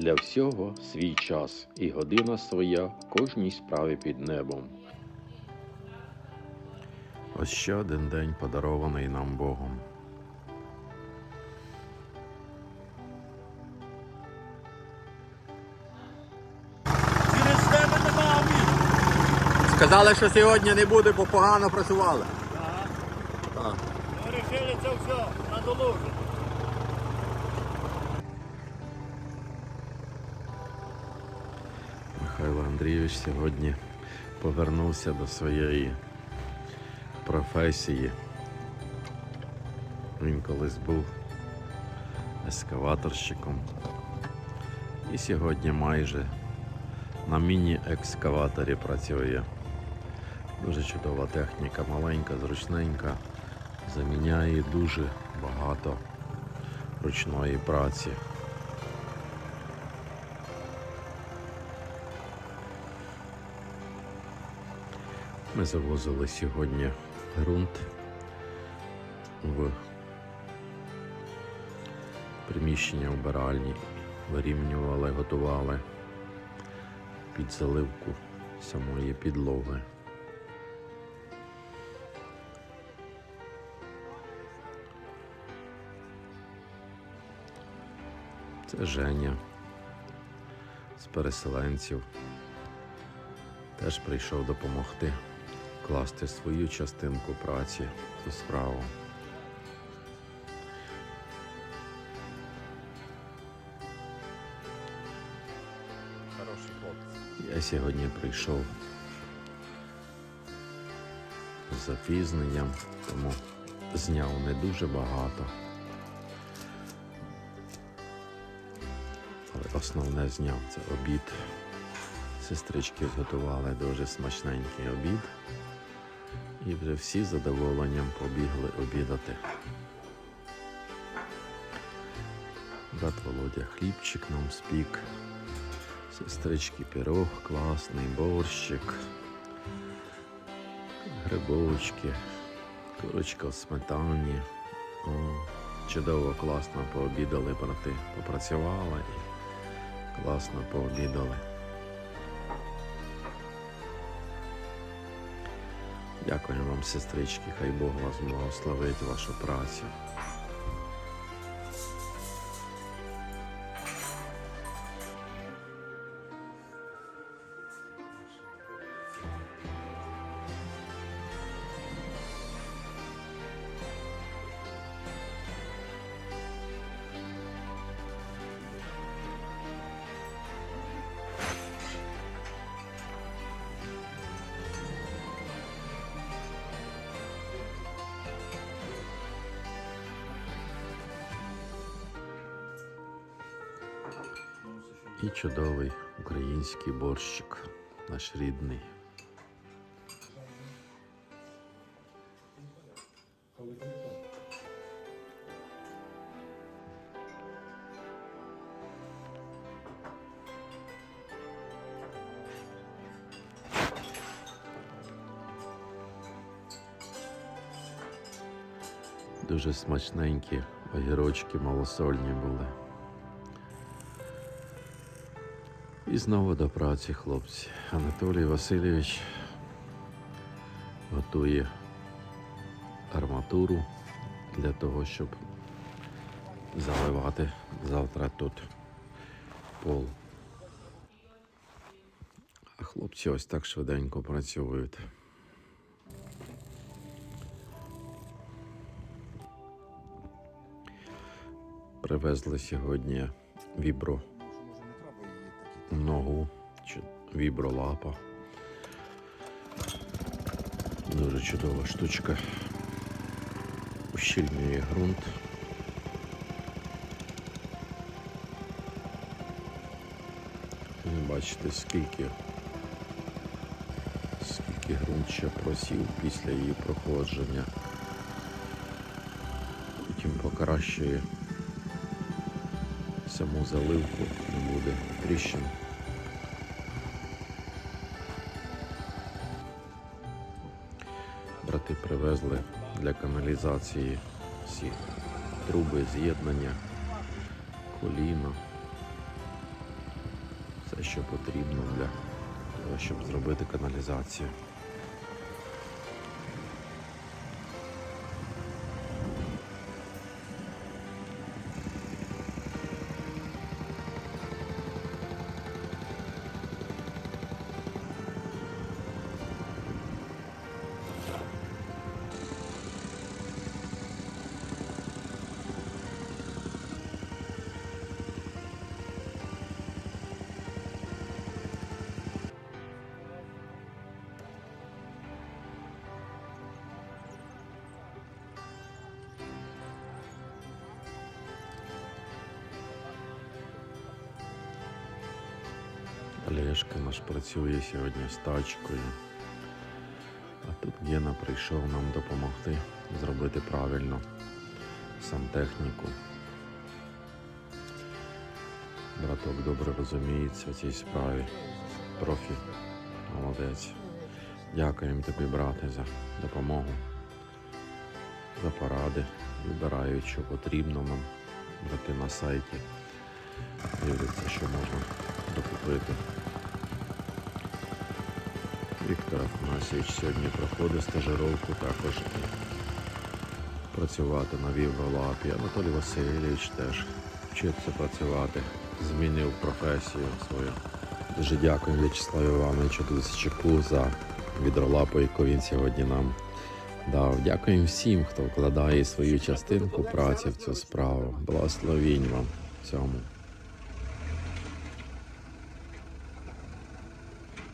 Для всього свій час і година своя кожній справі під небом. Ось ще один день подарований нам Богом. Сказали, що сьогодні не буде, бо погано працювали. Ага. Так. Ми вирішили це все надолужити. Андрійович сьогодні повернувся до своєї професії. Він колись був ескаваторщиком. І сьогодні майже на міні-екскаваторі працює. Дуже чудова техніка, маленька, зручненька. Заміняє дуже багато ручної праці. Ми завозили сьогодні ґрунт в приміщення вбиральні, вирівнювали, готували під заливку самої підлоги. Це Женя з переселенців. Теж прийшов допомогти класти свою частинку праці в цю справу. Хороший хлопець. Я сьогодні прийшов з запізненням, тому зняв не дуже багато. Але основне зняв це обід. Сестрички зготували дуже смачненький обід. І вже всі задоволенням побігли обідати. Брат Володя хлібчик нам спік. Сестрички пірог, класний, борщик, грибочки, курочка в сметані. О, чудово, класно пообідали брати. Попрацювали і класно пообідали. Дякую вам, сестрички, хай Бог вас благословить вашу працю. І чудовий український борщик, наш рідний. Дуже смачненькі огірочки малосольні були. І знову до праці, хлопці. Анатолій Васильович готує арматуру для того, щоб заливати завтра тут пол. А хлопці ось так швиденько працюють. Привезли сьогодні вібро ногу чи вібролапа. Дуже чудова штучка. Ущільнює ґрунт. Бачите, скільки, скільки ґрунт ще просів після її проходження. Потім покращує саму заливку, не буде тріщин. Брати привезли для каналізації всі труби з'єднання, коліна. Все, що потрібно для того, щоб зробити каналізацію. Олешка наш працює сьогодні з тачкою. А тут Гена прийшов нам допомогти зробити правильно сантехніку. Браток добре розуміється в цій справі. Профі, молодець. Дякуємо тобі, брате, за допомогу, за поради. Вибирають, що потрібно нам. Брати на сайті. Дивляться, що можна докупити. Віктор Афанасьович сьогодні проходить стажировку також працювати на Вівролапі. Анатолій Васильович теж вчиться працювати, змінив професію свою. Дуже дякую В'ячеславу Івановичу Дудчаку за відролапу, яку він сьогодні нам дав. Дякуємо всім, хто вкладає свою частинку праці в цю справу. Благословінь вам в.